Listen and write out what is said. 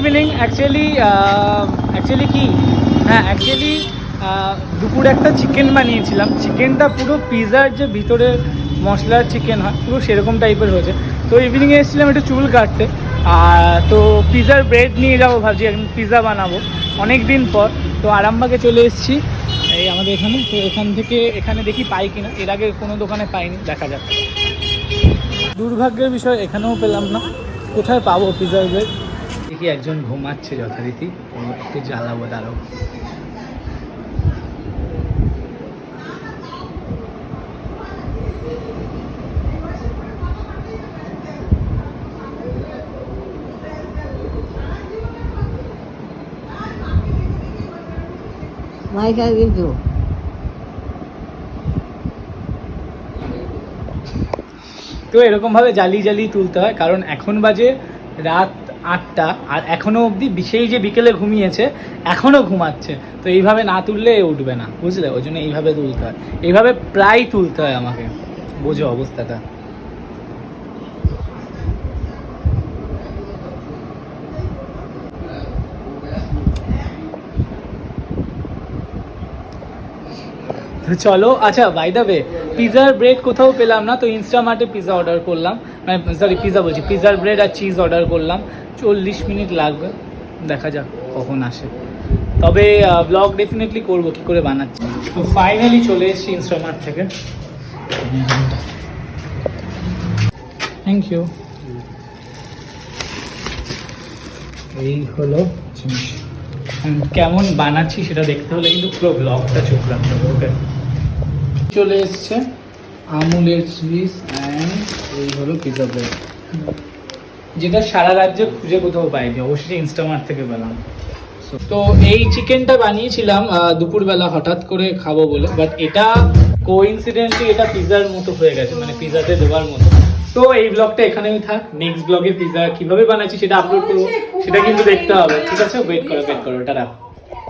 Evening actually actually কি? হ্যাঁ actually দুপুরে একটা চিকেন বানিয়েছিলাম। চিকেনটা পুরো পিৎজার যে ভিতরে মশলার চিকেন হয়, পুরো সেরকম টাইপের হয়েছে। তো ইভিনিংয়ে এসেছিলাম একটু চুল কাটতে। আর, তো পিৎজার ব্রেড নিয়ে যাব ভাবছি এখন পিৎজা বানাবো। অনেক দিন পর, তো আরামবাগে চলে এসেছি। এই আমাদের এখানে, তো এখান থেকে, এখানে দেখি পাই কিনা। এর আগে কোনো দোকানে পাইনি, দেখা যাক। দুর্ভাগ্যের বিষয়, এখানেও পেলাম না। কোথায় পাবো পিৎজার ব্রেড দেখি একজন ঘুমাচ্ছে যথারীতি তো একটু জ্বালাবো দাঁড়াও মাইক আর কিন্তু তো এরকমভাবে জ্বালিয়ে জ্বালিয়ে তুলতে হয় কারণ এখন বাজে রাত আটটা, আর এখনও অবধি বিশেষ যে বিকেলে ঘুমিয়েছে এখনও ঘুমাচ্ছে। তো এইভাবে না তুললে উঠবে না, বুঝলে? ওই জন্য এইভাবে তুলতে হয়। এইভাবে প্রায় তুলতে হয় আমাকে। বোঝো অবস্থাটা। তো চলো আচ্ছা বাই দ্য ওয়ে পিৎজার ব্রেড কোথাও পেলাম না, তো ইনস্টামার্টে পিজা অর্ডার করলাম। মানে সরি পিৎজা বলছি পিৎজার ব্রেড আর চিজ অর্ডার করলাম। চল্লিশ মিনিট লাগবে, দেখা যাক কখন আসে। তবে ব্লগ ডেফিনেটলি করব, কী করে বানাচ্ছি। তো ফাইনালি চলে এসেছি ইনস্টামার্ট থেকে। থ্যাংক ইউ এই হলো জিনিস। কেমন বানাচ্ছি সেটা দেখতে হলে কিন্তু পুরো ব্লগটা চোখ রাখতে হবে ওকে চলে এসছে আমুলের চিজ অ্যান্ড এই হলো পিজা ব্রেড যেটা সারা রাজ্যে খুঁজে কোথাও পাইনি অবশ্যই ইনস্টামার্ট থেকে পেলাম। তো এই চিকেনটা বানিয়েছিলাম দুপুরবেলা হঠাৎ করে খাব বলে বাট এটা কোইন্সিডেন্টলি এটা পিজার মতো হয়ে গেছে মানে পিজাতে দেওয়ার মতো। তো এই ব্লগটা এখানেই থাক। নেক্সট ব্লগে পিজা কীভাবে বানাচ্ছি সেটা আপলোড করব। সেটা কিন্তু দেখতে হবে। ঠিক আছে? ওয়েট করো ওয়েট করো টাটা